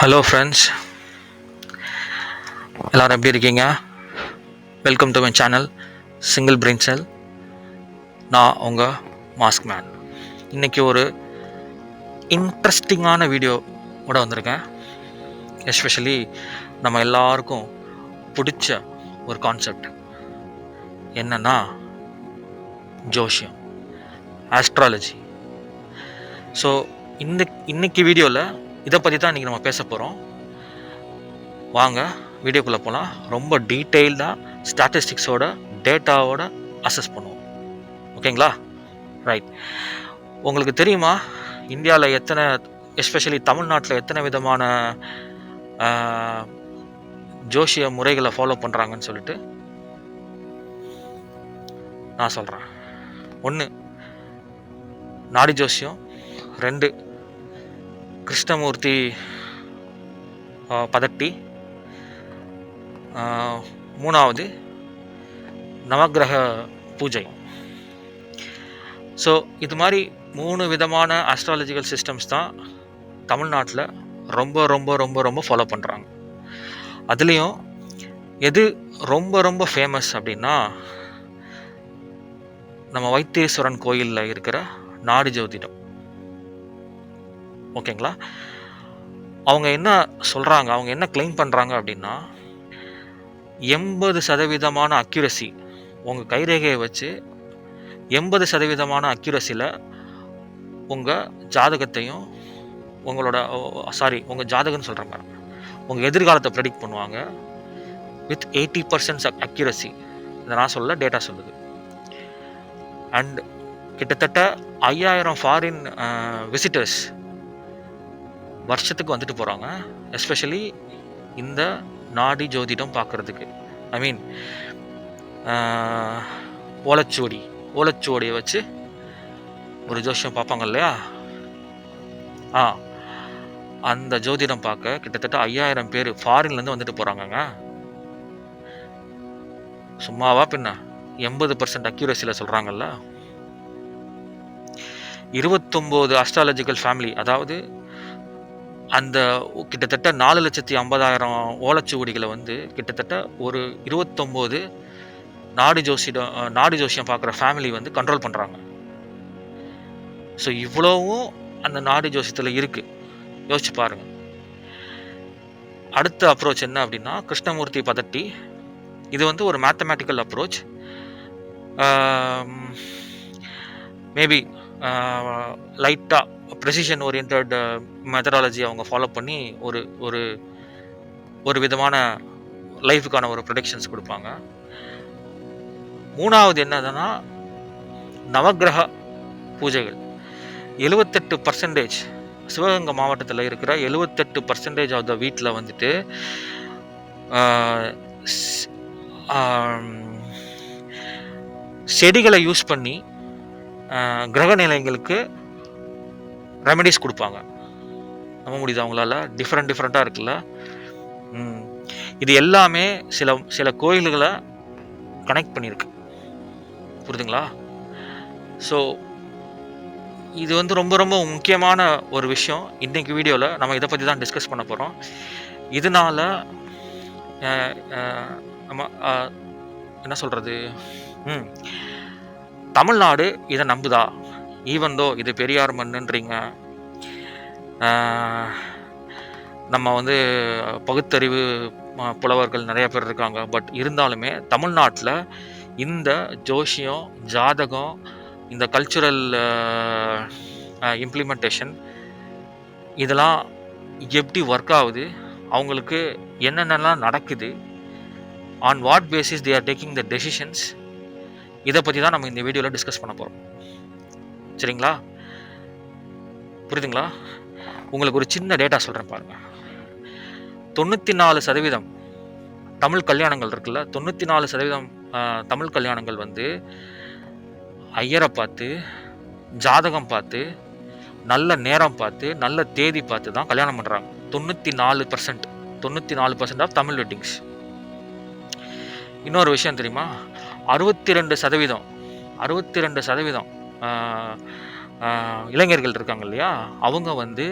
Hello friends எல்லோரும் எப்படி இருக்கீங்க? Welcome to my channel single brain cell நான் உங்கள் மாஸ்க் மேன் இன்றைக்கி ஒரு இன்ட்ரெஸ்டிங்கான வீடியோ கூட வந்திருக்கேன். எஸ்பெஷலி நம்ம எல்லாருக்கும் பிடிச்ச ஒரு கான்செப்ட் என்னன்னா ஜோஷியம் ஆஸ்ட்ராலஜி ஸோ இந்த இன்றைக்கி வீடியோவில் இதை பற்றி தான் இன்றைக்கி நம்ம பேச போகிறோம் வாங்க வீடியோக்குள்ளே போகலாம் ரொம்ப டீட்டெயில்டாக ஸ்டாட்டிஸ்டிக்ஸோட டேட்டாவோட அசஸ் பண்ணுவோம். ஓகேங்களா ரைட் உங்களுக்கு தெரியுமா இந்தியாவில் எத்தனை எஸ்பெஷலி தமிழ்நாட்டில் எத்தனை விதமான ஆஹ், ஜோசிய முறைகளை ஃபாலோ பண்ணுறாங்கன்னு சொல்லிட்டு நான் சொல்கிறேன் ஒன்று நாடி ஜோசியம். ரெண்டு கிருஷ்ணமூர்த்தி பதட்டி. மூணாவது நவக்கிரக பூஜை. ஸோ இது மாதிரி மூணு விதமான ஆஸ்ட்ராலஜிக்கல் சிஸ்டம்ஸ் தான் தமிழ்நாட்டில் ரொம்ப ரொம்ப ரொம்ப ரொம்ப ஃபாலோ பண்ணுறாங்க அதுலேயும் எது ரொம்ப ரொம்ப ஃபேமஸ் அப்படின்னா நம்ம வைத்தீஸ்வரன் கோயிலில் இருக்கிற நாடு ஜோதிடம். ஓகேங்களா? அவங்க என்ன சொல்கிறாங்க அவங்க என்ன கிளைம் பண்ணுறாங்க அப்படின்னா எண்பது சதவீதமான அக்யூரசி உங்கள் கைரேகையை வச்சு எண்பது சதவீதமான அக்யூரசியில் உங்கள் ஜாதகத்தையும் உங்களோட சாரி உங்கள் ஜாதகம்னு சொல்கிற மாதிரி உங்கள் எதிர்காலத்தை ப்ரெடிக்ட் பண்ணுவாங்க. வித் எயிட்டி பர்சன்ட் அக்யூரசி இதை நான் சொல்ல டேட்டா சொல்லுது. அண்ட் கிட்டத்தட்ட ஐயாயிரம் ஃபாரின் விசிட்டர்ஸ் வருஷத்துக்கு வந்துட்டு போகிறாங்க எஸ்பெஷலி இந்த நாடி ஜோதிடம் பார்க்குறதுக்கு ஐ மீன் ஓலச்சுவடி. ஓலச்சுவடியை வச்சு ஒரு ஜோஷியம் பார்ப்பாங்க இல்லையா? ஆ அந்த ஜோதிடம் பார்க்க கிட்டத்தட்ட ஐயாயிரம் பேர் ஃபாரின்லேருந்து வந்துட்டு போகிறாங்கங்க சும்மாவா பின்ன எண்பது பர்சன்ட் அக்யூரஸியில் சொல்கிறாங்கல்ல இருபத்தொம்போது அஸ்ட்ராலஜிக்கல் ஃபேமிலி அதாவது அந்த கிட்டத்தட்ட நாலு லட்சத்தி ஐம்பதாயிரம் ஓலைச்சுவடிகளை வந்து கிட்டத்தட்ட ஒரு இருபத்தொம்போது நாடு ஜோசிடம் நாடு ஜோசியம் பார்க்குற ஃபேமிலி வந்து கண்ட்ரோல் பண்ணுறாங்க ஸோ இவ்வளவும் அந்த நாடு ஜோசியத்தில் இருக்குது யோசிச்சு பாருங்க. அடுத்த அப்ரோச் என்ன அப்படின்னா கிருஷ்ணமூர்த்தி பதட்டி. இது வந்து ஒரு மேத்தமேட்டிக்கல் அப்ரோச் மேபி லைட்டாக ப்ரெசிஷன் ஓரியன்ட் மெத்தடாலஜி அவங்க ஃபாலோ பண்ணி ஒரு ஒரு ஒரு விதமான லைஃபுக்கான ஒரு ப்ரொடெக்ஷன்ஸ் கொடுப்பாங்க. மூணாவது என்னதுன்னா நவக்கிரக பூஜைகள். எழுவத்தெட்டு பர்சன்டேஜ் சிவகங்கை மாவட்டத்தில் இருக்கிற எழுவத்தெட்டு பர்சன்டேஜ் ஆஃப் த வீட்டில் வந்துட்டு செடிகளை யூஸ் பண்ணி கிரக நிலைங்களுக்கு ரெமெடிஸ் கொடுப்பாங்க. நம்ப முடியுது அவங்களால டிஃப்ரெண்ட் டிஃப்ரெண்ட்டாக இருக்குல்ல? ம். இது எல்லாமே சில சில கோயில்களை கனெக்ட் பண்ணியிருக்கு புரியுதுங்களா? ஸோ இது வந்து ரொம்ப ரொம்ப முக்கியமான ஒரு விஷயம். இன்றைக்கி வீடியோவில் நம்ம இதை பற்றி தான் டிஸ்கஸ் பண்ண போகிறோம் இதனால் நம்ம என்ன சொல்கிறது ம். தமிழ்நாடு இதை நம்புதா? ஈவன் தோ இது பெரியார் மண்ணுன்றீங்க. நம்ம வந்து பகுத்தறிவு புலவர்கள் நிறைய பேர் இருக்காங்க. பட் இருந்தாலுமே தமிழ்நாட்டில் இந்த ஜோஷியம் ஜாதகம் இந்த கல்ச்சுரல் இம்ப்ளிமெண்டேஷன் இதெல்லாம் எப்படி ஒர்க் ஆகுது? அவங்களுக்கு என்னென்னலாம் நடக்குது? On what basis they are taking the decisions இதை பற்றி தான் நம்ம இந்த வீடியோவில் டிஸ்கஸ் பண்ண போகிறோம் சரிங்களா? புரியுதுங்களா? உங்களுக்கு ஒரு சின்ன டேட்டா சொல்கிறேன் பாருங்கள் தொண்ணூற்றி நாலு சதவீதம் தமிழ் கல்யாணங்கள் இருக்குல்ல? தொண்ணூற்றி நாலு சதவீதம் தமிழ் கல்யாணங்கள் வந்து ஐயரை பார்த்து ஜாதகம் பார்த்து நல்ல நேரம் பார்த்து நல்ல தேதி பார்த்து தான் கல்யாணம் பண்ணுறாங்க தொண்ணூற்றி நாலு பர்சன்ட் தொண்ணூற்றி நாலு பர்சன்ட் ஆஃப் தமிழ் வெட்டிங்ஸ் இன்னொரு விஷயம் தெரியுமா? அறுபத்தி ரெண்டு சதவீதம் அறுபத்தி ரெண்டு சதவீதம் இளைஞர்கள் இருக்காங்க இல்லையா? அவங்க வந்து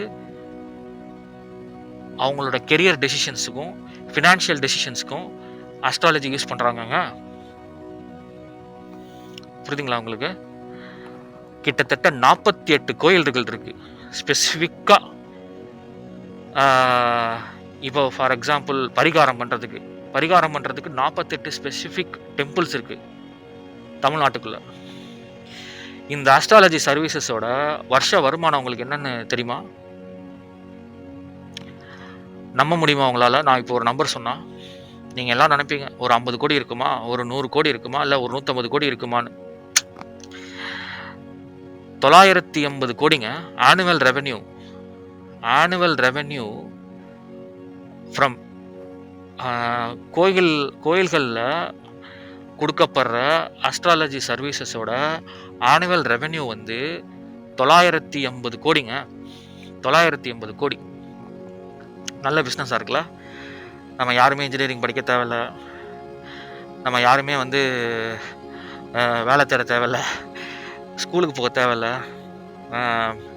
அவங்களோட கெரியர் டெசிஷன்ஸுக்கும் ஃபினான்ஷியல் டெசிஷன்ஸுக்கும் அஸ்ட்ராலஜி யூஸ் பண்ணுறாங்கங்க புரியுதுங்களா உங்களுக்கு? கிட்டத்தட்ட நாற்பத்தி எட்டு கோயில்கள் இருக்குது ஸ்பெசிஃபிக்காக இப்போ ஃபார் எக்ஸாம்பிள் பரிகாரம் பண்ணுறதுக்கு பரிகாரம் பண்ணுறதுக்கு நாற்பத்தெட்டு ஸ்பெசிஃபிக் டெம்பிள்ஸ் இருக்குது தமிழ்நாட்டுக்குள்ள. இந்த அஸ்ட்ராலஜி சர்வீசஸோட வருஷ வருமானம் உங்களுக்கு என்னென்னு தெரியுமா? நம்ப முடியுமா உங்களால்? நான் இப்போ ஒரு நம்பர் சொன்னால் நீங்கள் எல்லாம் நினைப்பீங்க ஒரு ஐம்பது கோடி இருக்குமா? ஒரு நூறு கோடி இருக்குமா? இல்லை ஒரு நூற்றம்பது கோடி இருக்குமான்னு. தொள்ளாயிரத்தி எண்பது கோடிங்க annual revenue annual revenue from கோயில் கோயில்களில் கொடுக்கப்படுற அஸ்ட்ராலஜி சர்வீசஸோட ஆனுவல் ரெவென்யூ வந்து தொள்ளாயிரத்தி எண்பது கோடிங்க. தொள்ளாயிரத்தி எண்பது கோடி. நல்ல பிஸ்னஸாக இருக்குல்ல? நம்ம யாருமே இன்ஜினியரிங் படிக்க தேவையில்ல. நம்ம யாருமே வந்து வேலை தேட தேவையில்ல. ஸ்கூலுக்கு போக தேவையில்ல.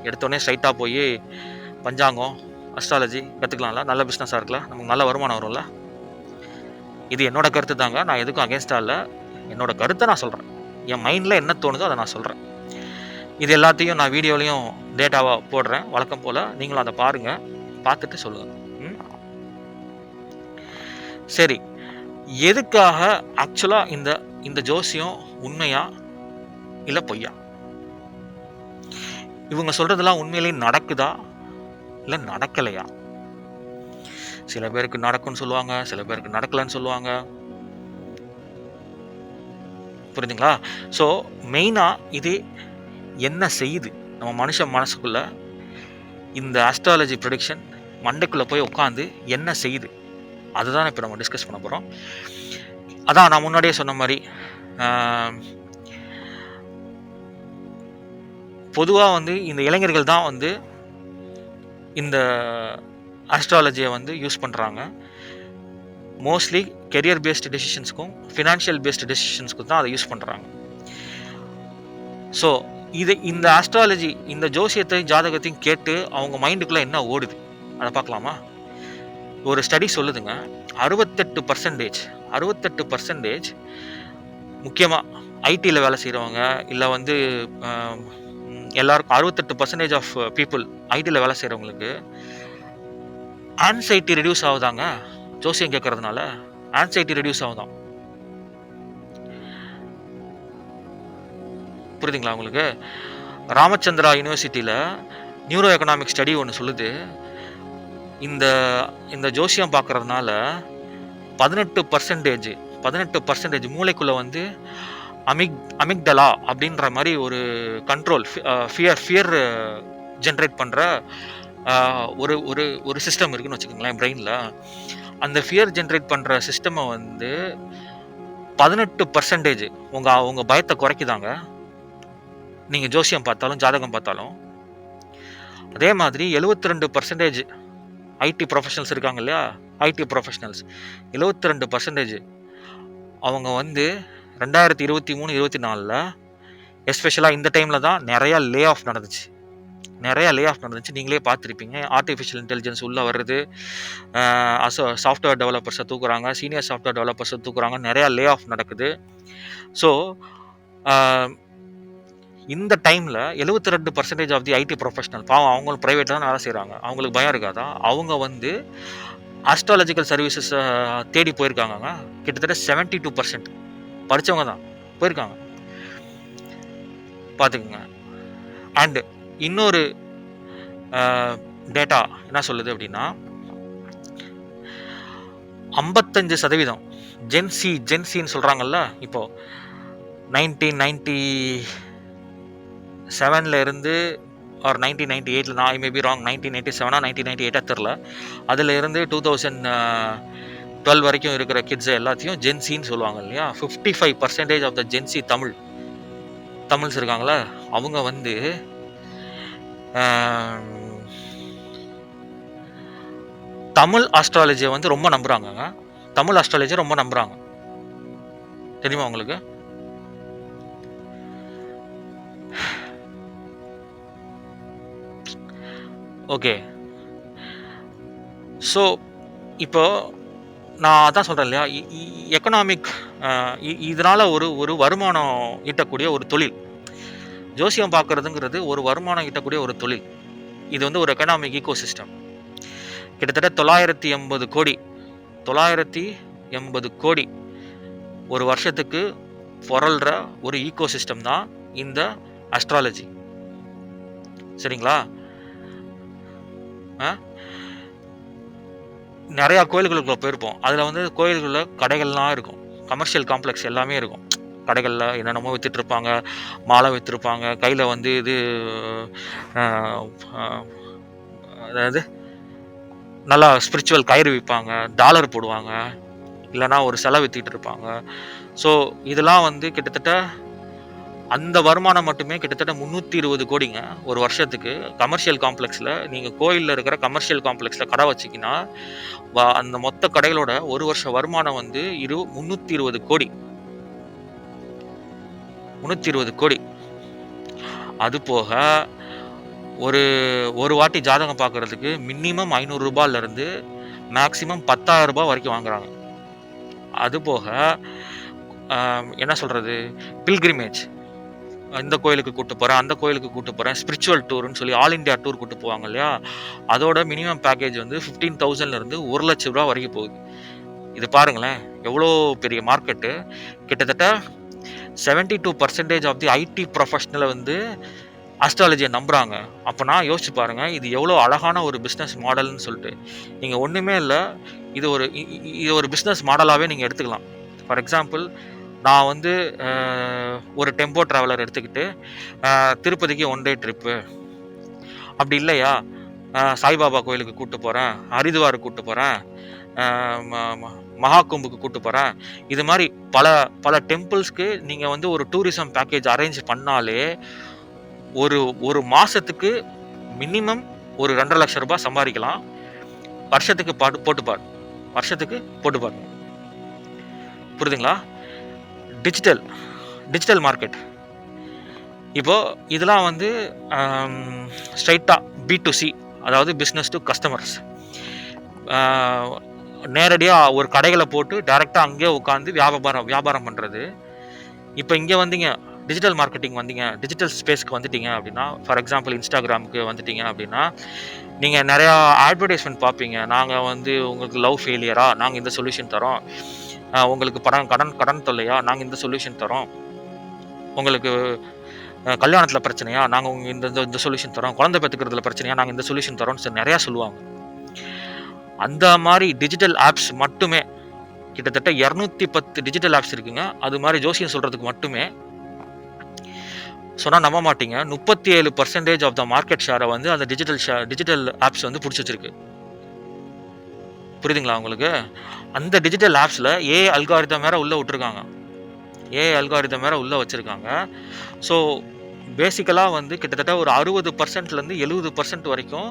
எடுத்தோடனே ஸ்ட்ரைட்டாக போய் பஞ்சாங்கம் அஸ்ட்ராலஜி கற்றுக்கலாம்ல நல்ல பிஸ்னஸாக இருக்குல்ல? நமக்கு நல்ல வருமானம் வரும்ல? இது என்னோட கருத்து தாங்க நான் எதுக்கும் அகேன்ஸ்டாக இல்லை. என்னோட கருத்தை நான் சொல்கிறேன் என் மைண்டில் என்ன தோணுதோ அதை நான் சொல்கிறேன் இது எல்லாத்தையும் நான் வீடியோலையும் டேட்டாவாக போடுறேன். வழக்கம் போல் நீங்களும் அதை பாருங்கள் பார்த்துட்டு சொல்லுங்கள் ம்? சரி. எதுக்காக ஆக்சுவலாக இந்த இந்த ஜோசியம் உண்மையா இல்லை பொய்யா? இவங்க சொல்கிறதெல்லாம் உண்மையிலேயே நடக்குதா? இல்லை நடக்கலையா? சில பேருக்கு நடக்கும்னு சொல்லுவாங்க சில பேருக்கு நடக்கலைன்னு சொல்லுவாங்க. புரியுதுங்களா? ஸோ மெயினாக இது என்ன செய்யுது? நம்ம மனுஷன் மனசுக்குள்ள இந்த ஆஸ்ட்ராலஜி ப்ரொடிக்ஷன் மண்டைக்குள்ளே போய் உட்காந்து என்ன செய்யுது? அதுதான் இப்போ நம்ம டிஸ்கஸ் பண்ண போகிறோம் அதான் நான் முன்னாடியே சொன்ன மாதிரி பொதுவாக வந்து இந்த இளைஞர்கள் தான் வந்து இந்த ஆஸ்ட்ராலஜியை வந்து யூஸ் பண்ணுறாங்க மோஸ்ட்லி கெரியர் பேஸ்டு டெசிஷன்ஸ்க்கும் ஃபினான்ஷியல் பேஸ்டு டெசிஷன்ஸ்க்கும் தான் அதை யூஸ் பண்ணுறாங்க ஸோ இது இந்த ஆஸ்ட்ராலஜி இந்த ஜோசியத்தையும் ஜாதகத்தையும் கேட்டு அவங்க மைண்டுக்குள்ளே என்ன ஓடுது? அதை பார்க்கலாமா? ஒரு ஸ்டடி சொல்லுதுங்க. அறுபத்தெட்டு பர்சன்டேஜ் அறுபத்தெட்டு பர்சன்டேஜ் முக்கியமாக ஐடியில் வேலை செய்கிறவங்க இல்லை வந்து எல்லாருக்கும் அறுபத்தெட்டு பர்சன்டேஜ் ஆஃப் பீப்புள் ஐடியில் வேலை செய்கிறவங்களுக்கு ஆன்சைட்டி ரெடியூஸ் ஆகுதாங்க? ஜோசியம் கேட்கறதுனால ஆன்சைட்டி ரெடியூஸ் ஆகுதான் புரியுதுங்களா உங்களுக்கு? ராமச்சந்திரா யூனிவர்சிட்டியில் நியூரோ எக்கனாமிக் ஸ்டடி ஒன்று சொல்லுது. இந்த இந்த ஜோசியம் பார்க்கறதுனால பதினெட்டு பர்சன்டேஜ் பதினெட்டு பர்சன்டேஜ் மூளைக்குள்ளே வந்து அமிக் அமிக்டலா அப்படின்ற மாதிரி ஒரு கண்ட்ரோல் ஃபியர் ஃபியர் ஜென்ரேட் பண்ணுற ஒரு ஒரு ஒரு சிஸ்டம் இருக்குன்னு வச்சுக்கோங்களேன் பிரெயினில் அந்த ஃபியர் ஜென்ரேட் பண்ணுற சிஸ்டமை வந்து பதினெட்டு பர்சன்டேஜ் உங்கள் உங்கள் பயத்தை குறைக்குதாங்க. நீங்கள் ஜோசியம் பார்த்தாலும் ஜாதகம் பார்த்தாலும். அதே மாதிரி எழுபத்தி ரெண்டு பர்சன்டேஜ் ஐடி ப்ரொஃபஷனல்ஸ் இருக்காங்க இல்லையா? ஐடி ப்ரொஃபஷனல்ஸ் எழுபத்தி ரெண்டு பர்சன்டேஜ் அவங்க வந்து ரெண்டாயிரத்தி இருபத்தி மூணு இருபத்தி நாலில் எஸ்பெஷலாக இந்த டைமில் தான் நிறையா லே ஆஃப் நடந்துச்சு. நிறைய லே ஆஃப் நடந்துச்சு. நீங்களே பார்த்துருப்பீங்க. ஆர்டிஃபிஷியல் இன்டெலிஜென்ஸ் உள்ளே வருது அசோ சாஃப்ட்வேர் டெவலப்பர்ஸை தூக்குறாங்க சீனியர் சாஃப்ட்வேர் டெவலப்பர்ஸை தூக்குறாங்க நிறையா லே ஆஃப் நடக்குது ஸோ இந்த டைமில் எழுபத்தி ரெண்டு percentage of the IT professional பாவம் அவங்களும் ப்ரைவேட்டில் தான் வேலை செய்கிறாங்க அவங்களுக்கு பயம் இருக்காதா? அவங்க வந்து அஸ்ட்ராலஜிக்கல் சர்வீசஸை தேடி போயிருக்காங்கங்க. கிட்டத்தட்ட செவன்ட்டி டூ பர்சன்ட் படித்தவங்க தான் போயிருக்காங்க. பார்த்துக்குங்க. அண்டு இன்னொரு டேட்டா என்ன சொல்லுது அப்படின்னா ஐம்பத்தஞ்சு சதவீதம் ஜென்சி ஜென்சின்னு சொல்கிறாங்கல்ல இப்போது நைன்டீன் நைன்டி செவனில் இருந்து ஆர் நைன்டீன் நைன்டி எயிட்டில் நான் I maybe wrong nineteen ninety Sevana nineteen ninety எயிட்டாக தெரில அதில் இருந்து டூ தௌசண்ட் டுவெல் வரைக்கும் இருக்கிற கிட்ஸ் எல்லாத்தையும் ஜென்சின்னு சொல்லுவாங்க இல்லையா? Fifty five percentage of the Gen Z Tamil Tamils இருக்காங்களா அவங்க வந்து தமிழ் ஆஸ்ட்ராலஜியை வந்து ரொம்ப நம்புகிறாங்கங்க தமிழ் ஆஸ்ட்ராலஜியை ரொம்ப நம்புகிறாங்க தெரியுமா உங்களுக்கு? ஓகே ஸோ இப்போ நான் அதான் சொல்கிறேன் இல்லையா? எக்கனாமிக் இதனால் ஒரு ஒரு வருமானம் ஈட்டக்கூடிய ஒரு தொழில். ஜோசியம் பார்க்குறதுங்கிறது ஒரு வருமானம் கிட்டக்கூடிய ஒரு தொழில். இது வந்து ஒரு எக்கனாமிக் ஈகோ சிஸ்டம் கிட்டத்தட்ட தொள்ளாயிரத்தி எண்பது கோடி தொள்ளாயிரத்தி எண்பது கோடி ஒரு வருஷத்துக்கு புரள்ற ஒரு ஈகோ சிஸ்டம் தான் இந்த அஸ்ட்ராலஜி சரிங்களா? ஆ? நிறையா கோயில்களுக்குள்ளே போயிருப்போம். அதில் வந்து கோயில்களில் கடைகள்லாம் இருக்கும். கமர்ஷியல் காம்ப்ளெக்ஸ் எல்லாமே இருக்கும். கடைகளில் என்னென்னமோ விற்றுட்ருப்பாங்க மாலை விற்றுருப்பாங்க கையில் வந்து இது அதாவது நல்லா ஸ்பிரிச்சுவல் கயிறு விற்பாங்க டாலர் போடுவாங்க இல்லைன்னா ஒரு செலை வித்திட்டு இருப்பாங்க ஸோ இதெல்லாம் வந்து கிட்டத்தட்ட அந்த வருமானம் மட்டுமே கிட்டத்தட்ட முந்நூற்றி இருபது கோடிங்க ஒரு வருஷத்துக்கு. கமர்ஷியல் காம்ப்ளெக்ஸில் நீங்கள் கோயிலில் இருக்கிற கமர்ஷியல் காம்ப்ளெக்ஸில் கடை வச்சிங்கன்னா அந்த மொத்த கடைகளோட ஒரு வருஷ வருமானம் வந்து இரு முந்நூற்றி இருபது கோடி. முந்நூற்றி இருபது கோடி. அது போக ஒரு ஒரு வாட்டி ஜாதகம் பார்க்கறதுக்கு மினிமம் ஐநூறுரூபாலேருந்து மேக்ஸிமம் பத்தாயிரம் ரூபாய் வரைக்கும் வாங்குகிறாங்க அதுபோக என்ன சொல்கிறது பில்கிரிமேஜ் இந்த கோயிலுக்கு கூட்டு போகிறேன் அந்த கோயிலுக்கு கூட்டு போகிறேன் ஸ்பிரிச்சுவல் டூர்னு சொல்லி ஆல் இந்தியா டூர் கூட்டு போவாங்க இல்லையா? அதோட மினிமம் பேக்கேஜ் வந்து ஃபிஃப்டீன் தௌசண்ட்லேருந்து ஒரு லட்ச ரூபா வரைக்கும் போகுது. இது பாருங்களேன் எவ்வளோ பெரிய மார்க்கெட்டு கிட்டத்தட்ட 72% two percentage of the IT ப்ரொஃபஷனலை வந்து அஸ்ட்ராலஜியை நம்புகிறாங்க அப்போ நான் யோசிச்சு பாருங்கள் இது எவ்வளோ அழகான ஒரு பிஸ்னஸ் மாடல்னு சொல்லிட்டு. நீங்கள் ஒன்றுமே இல்லை இது ஒரு இது ஒரு பிஸ்னஸ் மாடலாகவே நீங்கள் எடுத்துக்கலாம். ஃபார் எக்ஸாம்பிள் நான் வந்து ஒரு டெம்போ ட்ராவலர் எடுத்துக்கிட்டு திருப்பதிக்கு ஒன் டே ட்ரிப்பு அப்படி இல்லையா? சாய்பாபா கோயிலுக்கு கூப்பிட்டு போகிறேன் ஹரித்வாருக்கு கூப்பிட்டு போகிறேன் மகா கும்புக்கு கூட்டு போகிறேன் இது மாதிரி பல பல டெம்பிள்ஸ்க்கு நீங்கள் வந்து ஒரு டூரிசம் பேக்கேஜ் அரேஞ்ச் பண்ணாலே ஒரு ஒரு மாதத்துக்கு மினிமம் ஒரு ரெண்டரை லட்சம் ரூபாய் சம்பாதிக்கலாம். வருஷத்துக்கு பாட்டு போட்டு வருஷத்துக்கு போட்டு பாருங்க புரியுதுங்களா? டிஜிட்டல் டிஜிட்டல் மார்க்கெட் இப்போது இதெல்லாம் வந்து ஸ்ட்ரைட்டாக பி டு சி அதாவது பிஸ்னஸ் டு கஸ்டமர்ஸ் நேரடியாக ஒரு கடைகளை போட்டு டைரெக்டாக அங்கேயே உட்காந்து வியாபாரம் வியாபாரம் பண்ணுறது இப்போ இங்கே வந்தீங்க டிஜிட்டல் மார்க்கெட்டிங் வந்தீங்க டிஜிட்டல் ஸ்பேஸ்க்கு வந்துட்டீங்க அப்படின்னா ஃபார் எக்ஸாம்பிள் இன்ஸ்டாகிராமுக்கு வந்துட்டீங்க அப்படின்னா நீங்கள் நிறையா அட்வர்டைஸ்மெண்ட் பார்ப்பீங்க. நாங்கள் வந்து உங்களுக்கு லவ் ஃபெயிலியரா நாங்கள் இந்த சொல்யூஷன் தரோம். உங்களுக்கு படம் கடன் கடன் தொல்லையா நாங்கள் இந்த சொல்யூஷன் தரோம். உங்களுக்கு கல்யாணத்தில் பிரச்சனையா நாங்கள் உங்கள் இந்த இந்த- இந்த சொல்யூஷன் தரோம். குழந்தை பெற்றுக்கிறதுல பிரச்சனையா நாங்கள் இந்த சொல்யூஷன் தரோம்னு சொல்லி நிறையா சொல்லுவாங்க. அந்த மாதிரி டிஜிட்டல் ஆப்ஸ் மட்டுமே. கிட்டத்தட்ட இரநூத்தி பத்து டிஜிட்டல் ஆப்ஸ் இருக்குங்க. அது மாதிரி ஜோசியம் சொல்கிறதுக்கு மட்டுமே. சொன்னால் நம்ப மாட்டீங்க. முப்பத்தி ஏழு பர்சன்டேஜ் ஆஃப் த மார்க்கெட் ஷேரை வந்து அந்த டிஜிட்டல் ஷே டிஜிட்டல் ஆப்ஸ் வந்து பிடிச்சி வச்சிருக்கு. புரியுதுங்களா உங்களுக்கு? அந்த டிஜிட்டல் ஆப்ஸில் ஏ அல்காரிதம் வேற உள்ளே விட்டுருக்காங்க. ஏ அல்காரிதம் வேற உள்ளே வச்சுருக்காங்க. ஸோ பேசிக்கலாக வந்து கிட்டத்தட்ட ஒரு அறுபது பர்சன்ட்லேருந்து எழுபது பர்சன்ட் வரைக்கும்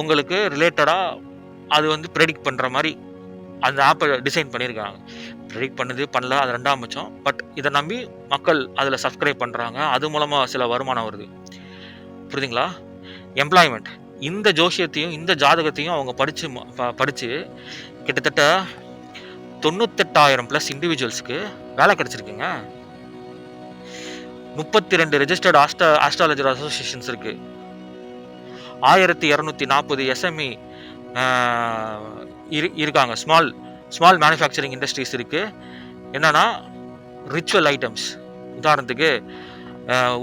உங்களுக்கு ரிலேட்டடாக அது வந்து ப்ரெடிக்ட் பண்ணுற மாதிரி அந்த ஆப்பை டிசைன் பண்ணியிருக்காங்க ப்ரெடிக்ட் பண்ணுது பண்ணல அது ரெண்டாம் பட்சம். பட் இதை நம்பி மக்கள் அதில் சப்ஸ்கிரைப் பண்ணுறாங்க அது மூலமாக சில வருமானம் வருது. புரியுதுங்களா? எம்ப்ளாய்மெண்ட் இந்த ஜோசியத்தையும் இந்த ஜாதகத்தையும் அவங்க படித்து படித்து கிட்டத்தட்ட தொண்ணூத்தெட்டாயிரம் ப்ளஸ் இண்டிவிஜுவல்ஸ்க்கு வேலை கிடச்சிருக்குங்க. முப்பத்தி ரெண்டு ரெஜிஸ்டர்ட் ஆஸ்ட்ரா ஆஸ்ட்ராலஜர் அசோசியேஷன்ஸ் இருக்குது ஆயிரத்தி இரநூத்தி நாற்பது எஸ்எம்இ இரு இருக்காங்க. ஸ்மால் ஸ்மால் மேனுஃபேக்சரிங் இண்டஸ்ட்ரீஸ் இருக்குது என்னென்னா ரிச்சுவல் ஐட்டம்ஸ் உதாரணத்துக்கு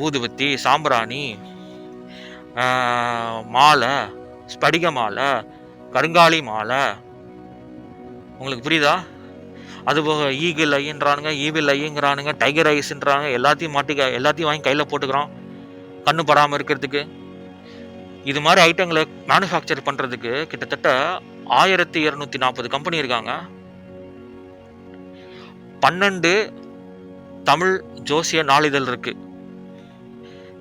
ஊதுபத்தி சாம்பிராணி மாலை ஸ்படிக மாலை கருங்காலி மாலை. உங்களுக்கு புரியுதா? அதுபோக ஈகிள் ஐன்றானுங்க ஈவில் ஐங்கிறானுங்க டைகர் ஐஸ்ன்றாங்க எல்லாத்தையும் மாட்டிக்க எல்லாத்தையும் வாங்கி கையில் போட்டுக்கிறோம் கண்ணு படாமல் இருக்கிறதுக்கு. இது மாதிரி ஐட்டங்களை மேனுஃபேக்சர் பண்ணுறதுக்கு கிட்டத்தட்ட ஆயிரத்தி இரநூத்தி நாற்பது கம்பெனி இருக்காங்க. பன்னெண்டு தமிழ் ஜோசிய நாளிதழ் இருக்கு.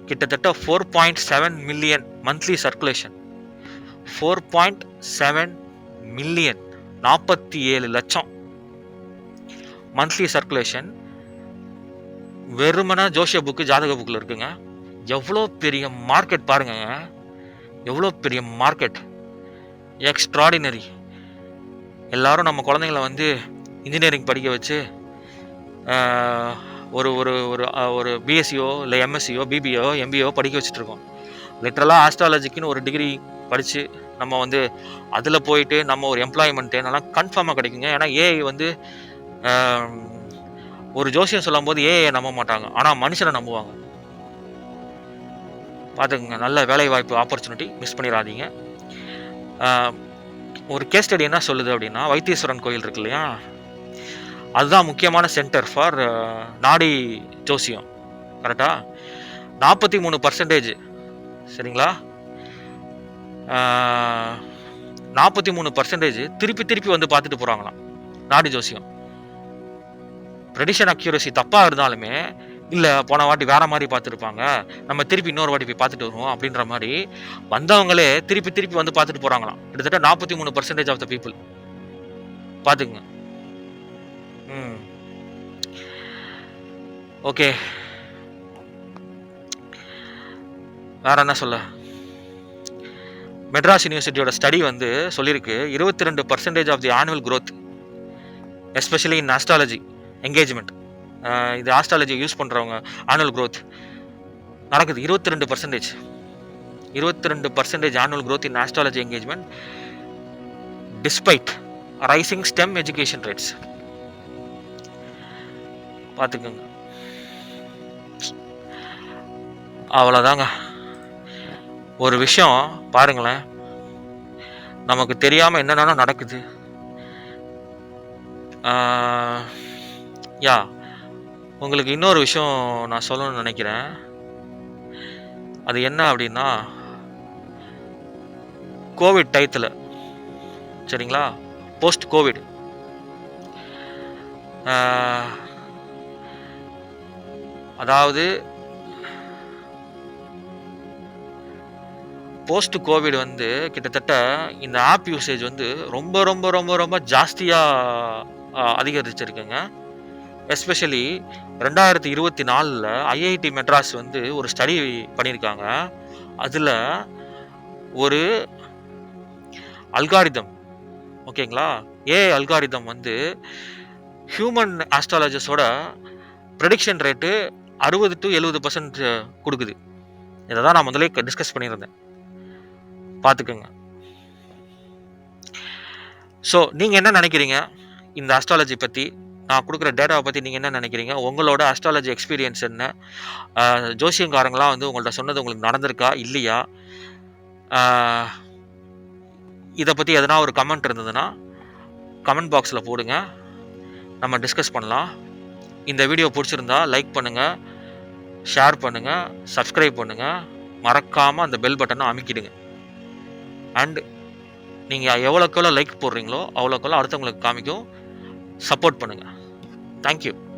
கிட்டத்தட்ட four point seven million monthly circulation four point seven million நாற்பத்தி ஏழு லட்சம் மந்த்லி சர்க்குலேஷன் வெறுமனா ஜோசிய புக்கு ஜாதக புக்கில் இருக்குங்க. எவ்வளோ பெரிய மார்க்கெட் பாருங்க எவ்வளோ பெரிய மார்க்கெட் எக்ஸ்ட்ராடினரி எல்லாரும் நம்ம குழந்தைங்கள வந்து இன்ஜினியரிங் படிக்க வச்சு ஒரு ஒரு ஒரு ஒரு பிஎஸ்சியோ இல்லை எம்எஸ்சியோ பிபிஓ எம்பிஓ படிக்க வச்சுட்ருக்கோம் லிட்ரலாக ஆஸ்ட்ராலஜிக்குன்னு ஒரு டிகிரி படித்து நம்ம வந்து அதில் போயிட்டு நம்ம ஒரு எம்ப்ளாய்மெண்ட்டு நல்லா கன்ஃபார்மாக கிடைக்குங்க. ஏன்னா ஏஐ வந்து ஒரு ஜோசியம் சொல்லும்போது ஏஐ நம்ப மாட்டாங்க. ஆனால் மனுஷனை நம்புவாங்க. பார்த்துக்குங்க நல்ல வேலை வாய்ப்பு ஆப்பர்ச்சுனிட்டி மிஸ் பண்ணிடாதீங்க ஒரு கேஸ் ஸ்டடி என்ன சொல்லுது அப்படின்னா வைத்தீஸ்வரன் கோயில் இருக்கு இல்லையா? அதுதான் முக்கியமான சென்டர் ஃபார் நாடி ஜோசியம். கரெக்டாக நாற்பத்தி மூணு பர்சன்டேஜ் சரிங்களா? நாற்பத்தி மூணு பர்சன்டேஜ் திருப்பி திருப்பி வந்து பார்த்துட்டு போகிறாங்களாம் நாடி ஜோசியம். ப்ரெடிஷன் அக்யூரசி தப்பாக இருந்தாலுமே இல்லை போன வாட்டி வேற மாதிரி பார்த்துருப்பாங்க. நம்ம திருப்பி இன்னொரு வாட்டி போய் பார்த்துட்டு வருவோம் அப்படின்ற மாதிரி வந்தவங்களே திருப்பி திருப்பி வந்து பார்த்துட்டு போகிறாங்களாம் கிட்டத்தட்ட நாற்பத்தி மூணு பர்சன்டேஜ் ஆஃப் த பீப்புள் பார்த்துக்குங்க. ம். ஓகே. வேற என்ன சொல்ல? மெட்ராஸ் யூனிவர்சிட்டியோட ஸ்டடி வந்து சொல்லியிருக்கு இருபத்தி ரெண்டு percentage of the annual growth especially in astrology engagement இது ஆஸ்ட்ராலஜி யூஸ் பண்ணுறவங்க ஆனுவல் க்ரோத் நடக்குது. இருபத்தி ரெண்டு பர்சன்டேஜ் இருபத்தி ரெண்டு percentage annual growth in astrology engagement despite rising STEM education rates பார்த்துக்கோங்க. அவ்வளோதாங்க ஒரு விஷயம் பாருங்களேன். நமக்கு தெரியாமல் என்னென்ன நடக்குது? யா உங்களுக்கு இன்னொரு விஷயம் நான் சொல்லணும்னு நினைக்கிறேன். அது என்ன அப்படின்னா கோவிட் டயத்தில் சரிங்களா? போஸ்ட் கோவிட் அதாவது போஸ்ட் கோவிட் வந்து கிட்டத்தட்ட இந்த ஆப் யூசேஜ் வந்து ரொம்ப ரொம்ப ரொம்ப ரொம்ப ஜாஸ்தியாக அதிகரிச்சிருக்குங்க. எஸ்பெஷலி ரெண்டாயிரத்தி இருபத்தி நாலில் ஐஐடி மெட்ராஸ் வந்து ஒரு ஸ்டடி பண்ணியிருக்காங்க அதில் ஒரு அல்காரிதம் ஓகேங்களா? ஏ அல்காரிதம் வந்து ஹியூமன் ஆஸ்ட்ராலஜர்ஸோட ப்ரெடிக்ஷன் ரேட்டு அறுபது டு எழுபது பர்சன்ட் கொடுக்குது. இதை தான் நான் முதலே டிஸ்கஸ் பண்ணியிருந்தேன். பார்த்துக்குங்க. ஸோ நீங்கள் என்ன நினைக்கிறீங்க? இந்த அஸ்ட்ராலஜி பற்றி நான் கொடுக்குற டேட்டாவை பற்றி நீங்கள் என்ன நினைக்கிறீங்க? உங்களோட அஸ்ட்ராலஜி எக்ஸ்பீரியன்ஸ் என்ன? ஜோசியங்காரங்களாம் வந்து உங்கள்கிட்ட சொன்னது உங்களுக்கு நடந்திருக்கா? இல்லையா? இதை பற்றி எதனா ஒரு கமெண்ட் இருந்ததுன்னா கமெண்ட் பாக்ஸில் போடுங்க. நம்ம டிஸ்கஸ் பண்ணலாம். இந்த வீடியோ பிடிச்சிருந்தா லைக் பண்ணுங்கள் ஷேர் பண்ணுங்கள் சப்ஸ்கிரைப் பண்ணுங்கள் மறக்காமல் அந்த பெல் பட்டனை அமைக்கிடுங்க. அண்ட் நீங்கள் எவ்வளோக்கு எவ்வளோ லைக் போடுறீங்களோ அவ்வளோக்கு எவ்வளோ அடுத்தவங்களுக்கு காமிக்கும். சப்போர்ட் பண்ணுங்கள் Thank you.